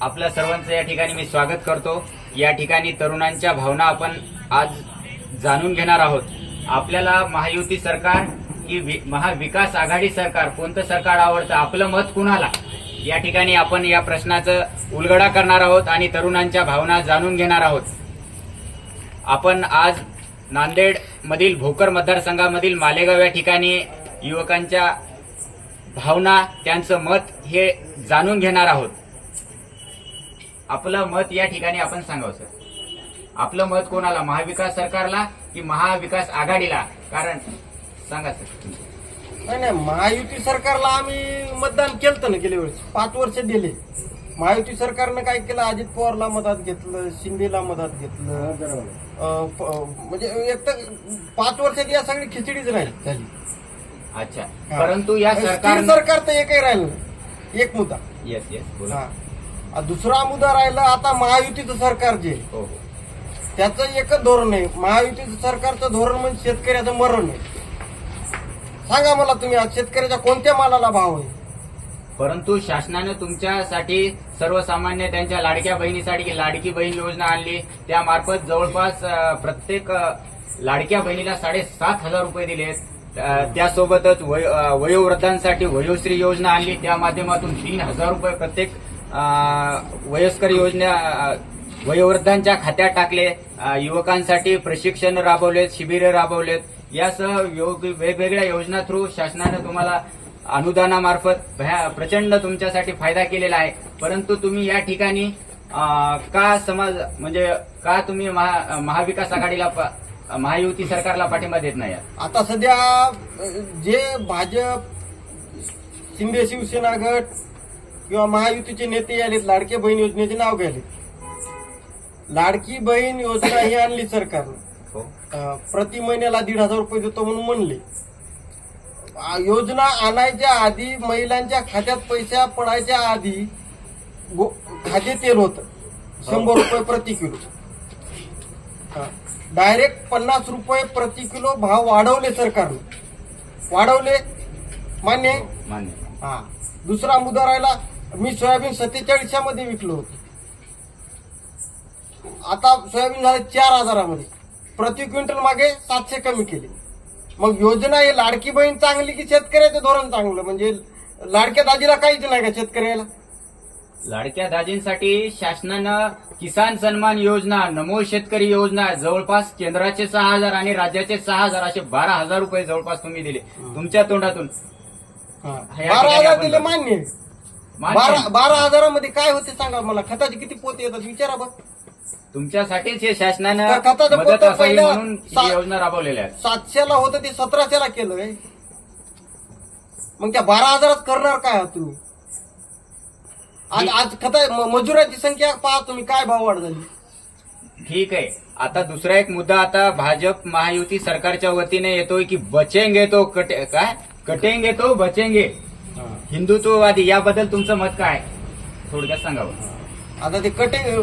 आपल्या सर्वांचं या ठिकाणी मी स्वागत करतो. या ठिकाणी तरुणांच्या भावना आपण आज जाणून घेणार आहोत. आपल्याला महायुती सरकार की वि- महाविकास आघाडी सरकार कोणतं सरकार आवडतं आपलं मत कुणाला? या ठिकाणी आपण या प्रश्नाचं उलगडा करणार आहोत आणि तरुणांच्या भावना जाणून घेणार आहोत. आपण आज नांदेड मधील भोकर मतदारसंघामधील मालेगाव या ठिकाणी युवकांच्या भावना त्यांचं मत हे जाणून घेणार आहोत. आपलं मत या ठिकाणी आपण सांगावं सर आपलं मत कोणाला? महाविकास सरकारला की महाविकास आघाडीला? कारण सांगा सर. नाही नाही महायुती सरकारला आम्ही मतदान केलं ना गेल्या वेळेस. पाच वर्ष दिले. महायुती सरकारनं काय केलं? अजित पवारला मदत घेतलं शिंदेला मदत घेतलं. अं, प- म्हणजे एक तर पाच वर्षात या सगळी खिचडीच राहील झाली. अच्छा. परंतु या स्थिर सरकार सरकार तर एकही राहिलं नाही. एक मुद्दा. येस येस बोला. हा. दुसरा मुद्दा राहिला आता महायुतीचं सरकार जे. हो हो. त्याचं एकच धोरण आहे. महायुतीचं सरकारचं धोरण म्हणजे शेतकऱ्याचं मरण आहे. सांगा मला तुम्ही आज शेतकऱ्याच्या कोणत्या मालाला भाव आहे? परंतु शासनाने तुमच्यासाठी सर्वसामान्य त्यांच्या लाडक्या बहिणीसाठी लाडकी बहीण योजना आणली. त्यामार्फत जवळपास प्रत्येक लाडक्या बहिणीला साडेसात हजार रुपये दिलेत. त्यासोबतच वयोवृद्धांसाठी वयोश्री योजना आणली. त्या माध्यमातून तीन हजार रुपये प्रत्येक वयस्कर योजना वयोवृद्धांच्या खात्यात टाकले. युवकांसाठी प्रशिक्षण राबवलेत शिबिरे राबवलेत. यासह योग- वेगवेगळ्या योजना थ्रू शासनाने तुम्हाला अनुदानामार्फत प्रचंड तुमच्यासाठी फायदा केलेला आहे. परंतु तुम्ही या ठिकाणी का समाज म्हणजे का तुम्ही महा- महाविकास आघाडीला महायुती सरकारला पाठिंबा देत नाही? आता सध्या जे भाजप शिंदे शिवसेना गट किंवा महायुतीचे नेते आलेत लाडके बहीण योजनेचे नाव घ्याले लाडकी बहीण योजना ही आणली सरकारनं. हो. प्रति महिन्याला दीड हजार रुपये देतो म्हणून म्हणले. योजना आणायच्या आधी महिलांच्या खात्यात पैसा पडायच्या आधी खाद्य तेल होतं. शंभर रुपये प्रति किलो. डायरेक्ट पन्नास रुपये प्रति किलो भाव वाढवले सरकारने. वाढवले. मान्य आहे? मान्य. हा. दुसरा मुद्दा राहिला मी सोयाबीन सत्तेचाळीसच्या मध्ये विकलो होतो. आता सोयाबीन झाले चार हजारामध्ये. प्रति क्विंटल मागे सातशे कमी केले. मग योजना ही लाडकी बहीण चांगली की शेतकऱ्याचं धोरण चांगलं? म्हणजे लाडक्या दाजीला काहीच नाही का शेतकऱ्याला? लाडक्या दाजींसाठी शासनानं किसान सन्मान योजना नमो शेतकरी योजना जवळपास केंद्राचे सहा हजार आणि राज्याचे सहा हजार असे बारा हजार रुपये जवळपास तुम्ही दिले. तुमच्या तोंडातून. बारा हजार दिले. मान्य बारा. बारा हजारामध्ये काय होते सांगा मला? खताचे किती पोते येतात? विचारा बघ तुमच्यासाठीच हे शासनानं खताचं मदत पोतं असावी पहिलं म्हणून सा- योजना राबवलेल्या आहेत. सातशेला होतं ते सतराशेला केलं रे मग त्या बारा हजारात करणार काय आहात तुम्ही? आज आज खता म- मजुरांची संख्या पहा तुम्ही काय भाव वाढ झाली ठीक आहे. आता दुसरा एक मुद्दा आता भाजप महायुती सरकारच्या वतीने येतोय की बचेंगे तो कटे काय? कटेंगे तो बचेंगे. हिंदुत्ववादी याबद्दल तुमचं मत काय? थोडक्यात सांगावं. आता ते कटे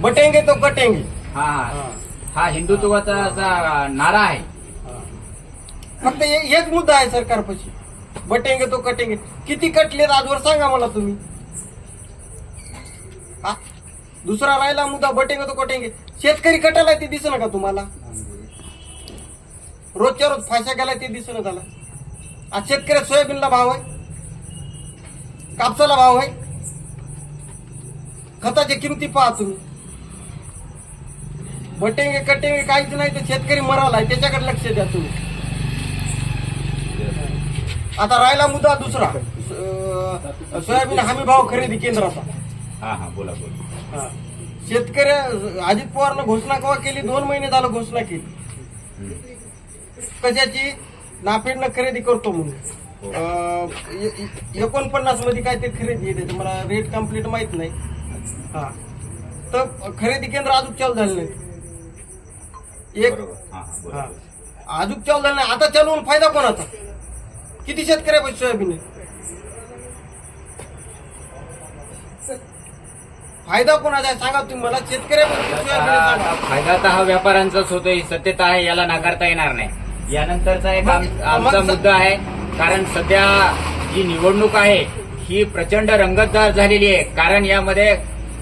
बटेंगे तो कटेंगे. हा. हा. हा हिंदुत्वाचा असा नारा आहे. फक्त हेच मुद्दा आहे सरकारपाशी. बटेंगे तो कटेंगे. किती कटलेत आजवर सांगा मला तुम्ही. हा? दुसरा राहिला मुद्दा बटेंगे तो कटेंगे. शेतकरी कटाला ते दिसणं का तुम्हाला? रोजच्या रोज फायसा गेला ते दिसणं झाला आज शेतकऱ्यात सोयाबीनला भाव आहे. कापसाला भाव आहे. खताच्या किमती पहा तुम्ही. बटेंगे कटेंगे काहीच नाही तर शेतकरी मराला आहे. त्याच्याकडे लक्ष द्या तुम्ही. आता राहिला मुद्दा दुसरा. अं, सोयाबीन हमी भाव खरेदी केंद्राचा. हा हा बोला बोला. शेतकऱ्या अजित पवारनं घोषणा केव्हा केली? दोन महिने झालं घोषणा केली. कशाची? नाफेडनं खरेदी करतो म्हणून. एकोणपन्नासमध्ये काय ते खरेदी त्याचं मला रेट कंप्लीट माहीत नाही. हा. तर खरेदी केंद्र अजून चालू झालं नाही. एक हा. अजून चालू झालं नाही. आता चालवून फायदा कोणाचा किती शेतकऱ्यापाशी सोयाबीन आहे? फायदा कोणाचा आहे? सांगा तुम्ही मला. सांगा. फायदा तर हा व्यापाऱ्यांचाच होतोय. सत्यता आहे याला नाकारता येणार नाही. यानंतरचा एक आमचा मुद्दा आहे कारण सध्या जी निवडणूक आहे ही प्रचंड रंगतदार झालेली आहे. कारण यामध्ये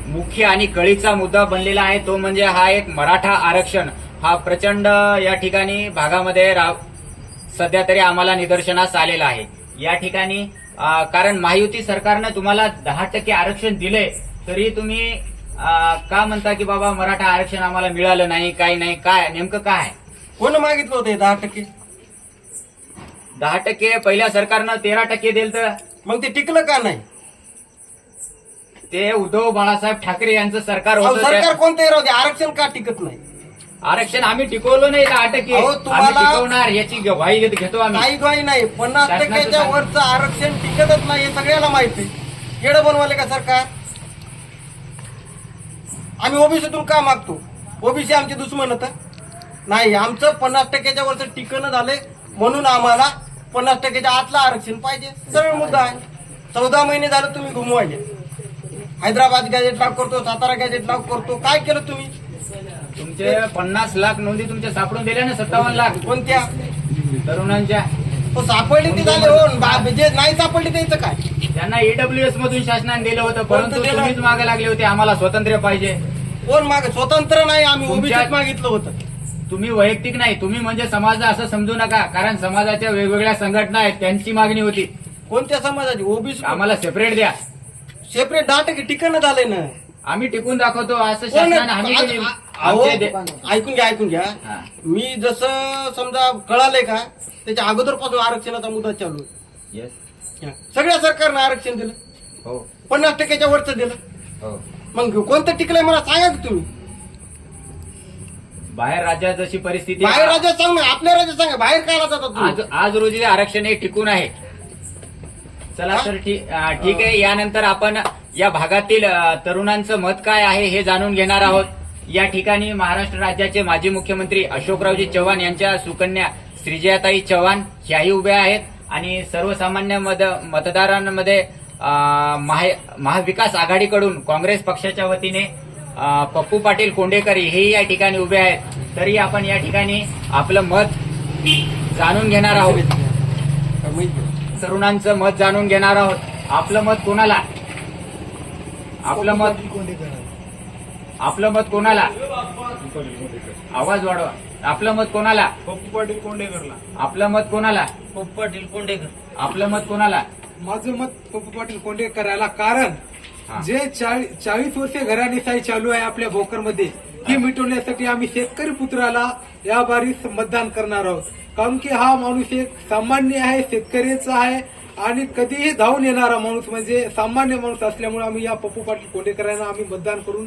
मुख्य आणि कळीचा मुद्दा बनलेला आहे. तो म्हणजे हा एक मराठा आरक्षण. हा प्रचंड या ठिकाणी भागामध्ये राव सध्या तरी आम्हाला निदर्शनास आलेला आहे. या ठिकाणी कारण महायुती सरकारनं तुम्हाला दहा टक्के आरक्षण दिले तरी तुम्ही का म्हणता की बाबा मराठा आरक्षण आम्हाला मिळालं नाही काही नाही काय नेमकं काय? आहे? कोण मागितलं होतं दहा टक्के? दहा टक्के पहिल्या सरकारनं तेरा टक्के दिलं तर? मग ते टिकलं का नाही? ते उद्धव बाळासाहेब ठाकरे यांचं सरकार अहो, होतं सरकार त्या- कोणतंही राहू दे आरक्षण का टिकत नाही? आरक्षण आम्ही टिकवलं नाही दहा टक्के. अहो, आम्ही तुम्हाला- टिकवणार याची ग्वाही घेत- घेतो आम्ही. काही काही नाही. पन्नास शासनाचं टक्क्याच्या सांग- वरचं आरक्षण टिकतच नाही हे सगळ्याला माहिती केडं बनवाले का सरकार? आम्ही ओबीसीतून का मागतो? ओबीसी आमचे दुश्मन होतं. नाही आमचं पन्नास टक्क्याच्या वरचं टिकणं झालंय म्हणून आम्हाला पन्नास टक्क्याच्या आतलं आरक्षण पाहिजे. सरळ मुद्दा आहे. चौदा महिने झालं तुम्ही घुमवायचे हैदराबाद गॅजेट लागू करतो सातारा गॅजेट लागू करतो. काय केलं तुम्ही? तुमचे पन्नास लाख नोंदी तुमच्या सापडून दिल्या ना सत्तावन्न लाख. कोणत्या? तरुणांच्या. तो सापडली ती झाले हो. जे नाही सापडली त्याचं काय? त्यांना ईडब्ल्यूएस मधून शासनाने दिलं होतं परंतु? तुम्हीच मागे लागले होते. आम्हाला स्वातंत्र्य पाहिजे. कोण माग? स्वतंत्र नाही आम्ही ओबीसीत मागितलं होतं. तुम्ही वैयक्तिक नाही तुम्ही म्हणजे समाज असं समजू नका कारण समाजाच्या वेगवेगळ्या संघटना आहेत त्यांची मागणी होती. कोणत्या समाजाची? ओबीसी आम्हाला सेपरेट द्या. सेपरेट दहा टक्के ठिकाण झालंय ना. आम्ही टिकून दाखवतो असं कोण शासनाने हमी आज- दिली. अहो, आमचे दे- ऐकून घ्या ऐकून घ्या. हा. मी जसं समजा कळालंय का त्याच्या अगोदरपासून आरक्षणाचा मुद्दा चालू आहे. Yes. हा. सगळ्या सरकारनं आरक्षण दिलं. हो. पन्नास टक्क्याच्या वरचं दिलं. हो. मग कोणतं टिकलंय मला सांगा की तुम्ही. बाहेर राज्यात जशी परिस्थिती बाहेर आहे, राज्यात सांग ना आपल्या राज्यात सांगा बाहेर काय जातात आज तुम्ही? आज रोजी आरक्षण हे टिकून आहे. चला तर ठीक अं, ठीक आहे यानंतर आपण या भागातील अं, तरुणांचं मत काय आहे हे जाणून घेणार आहोत. या ठिकाणी महाराष्ट्र राज्याचे माजी मुख्यमंत्री अशोकरावजी चव्हाण यांच्या सुकन्या श्रीजयाताई चव्हाण ह्याही उभ्या आहेत. आणि सर्वसामान्य मत मतदारांमध्ये अं, महा- महाविकास आघाडीकडून काँग्रेस पक्षाच्या वतीने अं, पप्पू पाटील कोंडेकर हेही या ठिकाणी उभे आहेत. तरी आपण या ठिकाणी आपलं मत जाणून घेणार आहोत. तरुणांचं मत जाणून घेणार आहोत. आपलं मत कोणाला? आपलं मत आपलं मत कोणाला? आवाज वाढवा. आपलं मत कोणाला? पप्पू पाटील कोंडेकरला आपलं मत कोणाला? पप्पू पाटील कोंडेकर आपलं मत कोणाला? माझं मत पप्पू पाटील कोंडेकराला कारण हा. जे चाळी- चाळीस वर्षे घराणेशाही चालू आहे आपल्या भोकरमध्ये ती मिटवण्यासाठी आम्ही शेतकरी पुत्राला या बारीस मतदान करणार आहोत. कारण की हा माणूस एक सामान्य आहे शेतकऱ्याचा आहे आणि कधीही धावून येणारा माणूस म्हणजे सामान्य माणूस असल्यामुळे आम्ही या पप्पू पाटील कोंडेकरांना आम्ही मतदान करून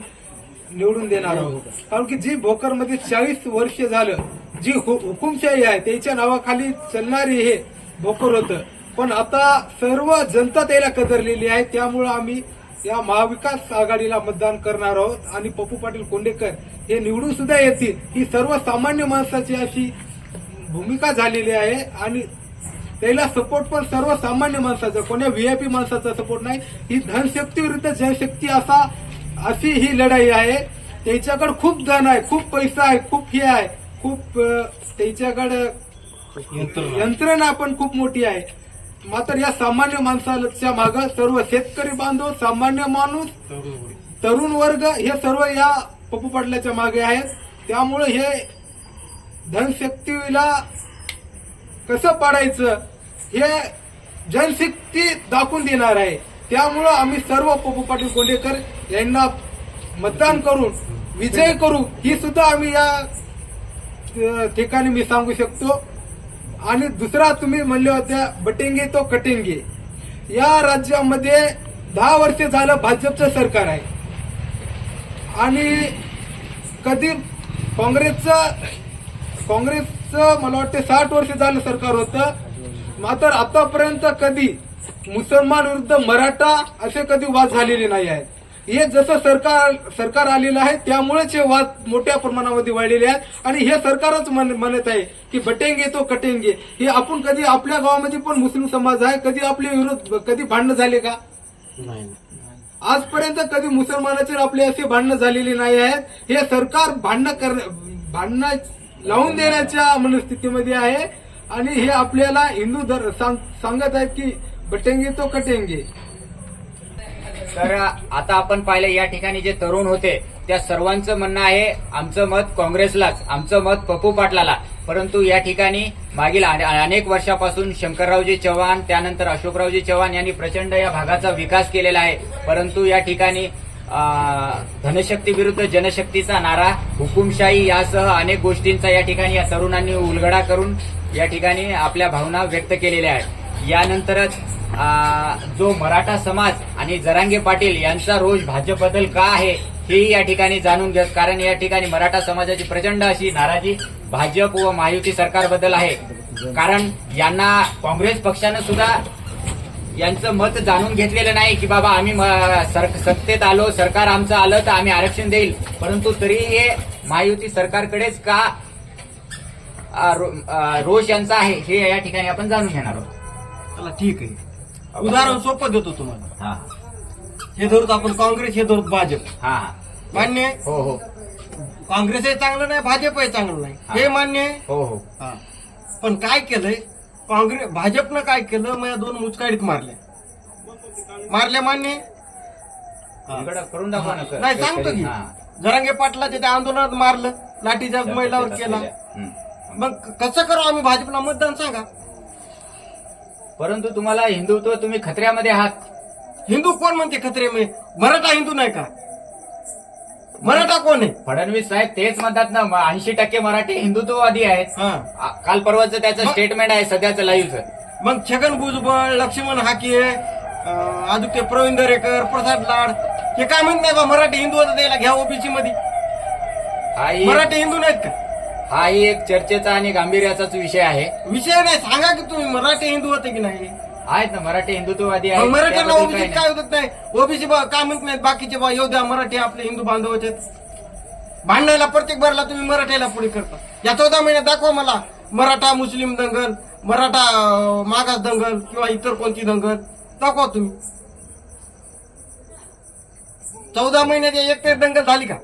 निवडून देणार आहोत. कारण की जी भोकरमध्ये चाळीस वर्ष झालं जी हुकुमशाही आहे त्याच्या नावाखाली चालणारी हे भोकर होतं. पण आता सर्व जनता त्याला कदरलेली आहे त्यामुळे आम्ही या महाविकास आघाडीला मतदान करणार आहोत आणि पप्पू पाटील कोंडेकर हे निवडून सुद्धा येतील. ही सर्वसामान्य माणसाची अशी भूमिका झालेली आहे आणि त्याला सपोर्ट पण सर्वसामान्य माणसाचा कोण्या व्हीआयपी माणसाचा सपोर्ट नाही. ही धनशक्ती विरुद्ध जनशक्ती असा अशी ही लढाई आहे. त्याच्याकडे खूप धन आहे खूप पैसा आहे खूप हे आहे. खूप त्याच्याकडे यंत्रणा पण खूप मोठी आहे. मात्र या सामान्य माणसाच्या माग सर्व शेतकरी बांधव सामान्य माणूस तरुण वर्ग हे सर्व या पप्पू पाटलाच्या मागे आहेत. त्यामुळे हे धनशक्तीला कसं पाडायचं हे जनशक्ती दाखवून देणार आहे. त्यामुळं आम्ही सर्व पप्पू पाटील कोंडेकर यांना मतदान करून विजय करू ही सुद्धा आम्ही या ठिकाणी मी सांगू शकतो. आणि दुसरा तुम्ही म्हणले होत्या बटेंगे तो कटेंगे. या राज्यामध्ये दहा वर्ष झालं भाजपचं सरकार आहे. आणि कधी काँग्रेसचं काँग्रेसचं मला वाटतं साठ वर्ष झालं सरकार होतं. मात्र आतापर्यंत कधी मुसलमान विरुद्ध मराठा असे कधी वाद झालेले नाही आहेत. हे जसं सरकार सरकार आलेलं आहे त्यामुळेच हे वाद मोठ्या प्रमाणामध्ये वाढलेले आहेत. आणि हे सरकारच म्हण- म्हणत आहे की बटेंगे तो कटेंगे. हे आपण कधी आपल्या गावामध्ये पण मुस्लिम समाज आहे कधी आपले विरोध कधी भांडणं झाले का? नाही आजपर्यंत कधी मुसलमानाचे आपले असे भांडणं झालेले नाही आहेत. हे सरकार भांडणं कर भांडणं लावून देण्याच्या मनस्थितीमध्ये आहे. आणि हे आपल्याला हिंदू धर सांग- सांगत आहेत की बटेंगे तो कटेंगे. तर आता आपण पाहिलं या ठिकाणी जे तरुण होते त्या सर्वांचं म्हणणं आहे आमचं मत काँग्रेसलाच आमचं मत पप्पू पाटलाला. परंतु या ठिकाणी मागील अनेक वर्षापासून शंकररावजी चव्हाण त्यानंतर अशोकरावजी चव्हाण यांनी प्रचंड या भागाचा विकास केलेला आहे. परंतु या ठिकाणी धनशक्ती विरुद्ध जनशक्तीचा नारा हुकुमशाही यासह अनेक गोष्टींचा या ठिकाणी या तरुणांनी उलगडा करून या ठिकाणी आपल्या भावना व्यक्त केलेल्या आहेत. यानंतरच जो मराठा समाज आणि जरांगे पाटील यांचा रोष भाजपबद्दल का आहे हेही या ठिकाणी जाणून घेत कारण या ठिकाणी मराठा समाजाची प्रचंड अशी नाराजी भाजप व महायुती सरकारबद्दल आहे. कारण यांना काँग्रेस पक्षानं सुद्धा यांचं मत जाणून घेतलेलं नाही की बाबा आम्ही म- सर- सत्तेत आलो सरकार आमचं आलं तर आम्ही आरक्षण देईल. परंतु तरी हे महायुती सरकारकडेच का रो- रोष यांचा आहे हे या ठिकाणी आपण जाणून घेणार आहोत. चला ठीक आहे. उदाहरण सोपं देतो तुम्हाला. हा. हे धरतो आपण काँग्रेस हे धरतो भाजप. हा. मान्य? आहे हो हो. काँग्रेसही चांगलं नाही भाजपही चांगलं नाही. हा. मान्य? आहे हो हो. हा. पण काय केलंय? काँग्रेस भाजपनं काय केलं? माझ्या दोन मुचकाडीत मारल्या. मारल्या मान्य? आहे? हा. इकडं करून दाखवा ना सर. नाही सांगतो की. हा. जरांगे पाटलाच्या त्या आंदोलनात मारलं लाठीचार्ज महिलावर केला. हं. मग कसं करू आम्ही भाजपला मतदान सांगा. परंतु तुम्हाला हिंदुत्व तुम्ही खत्र्यामध्ये आहात. हिंदू कोण म्हणते खत्रे में? मराठा हिंदू नाही का? मराठा कोण आहे? फडणवीस साहेब तेच म्हणतात ना ऐंशी टक्के मराठी हिंदुत्ववादी आहेत. हा. आ- काल परवाचं त्याचं स्टेटमेंट आहे सध्याचं लाईव्हचं मग छगन भुजबळ लक्ष्मण हाके अं, अजून ते प्रवीण दरेकर प्रसाद लाड हे काय म्हणत नाही बा मराठी हिंदू होतं द्यायला घ्या ओबीसी मध्ये. मराठी हिंदू नाहीत का? हाही एक चर्चेचा आणि गांभीर्याचाच विषय आहे. विषय नाही सांगा की तुम्ही मराठी हिंदू होते की नाही? आहेत ना मराठी हिंदुत्ववादी मग आहेत मराठ्यांना त्याबद्दल ओबीसी काही काय नाही. होत नाही? ओबीसी काय म्हणत नाहीत? बाकीचे बा येऊ द्या मराठी आपले हिंदू बांधव आहेत भांडणाला प्रत्येक बारला तुम्ही मराठ्याला पुढे करता. या चौदा महिन्यात दाखवा मला. मराठा मुस्लिम दंगल मराठा अं, मागास दंगल किंवा इतर कोणती दंगल. दाखवा तुम्ही. चौदा महिन्यात एक तरी दंगल झाली का?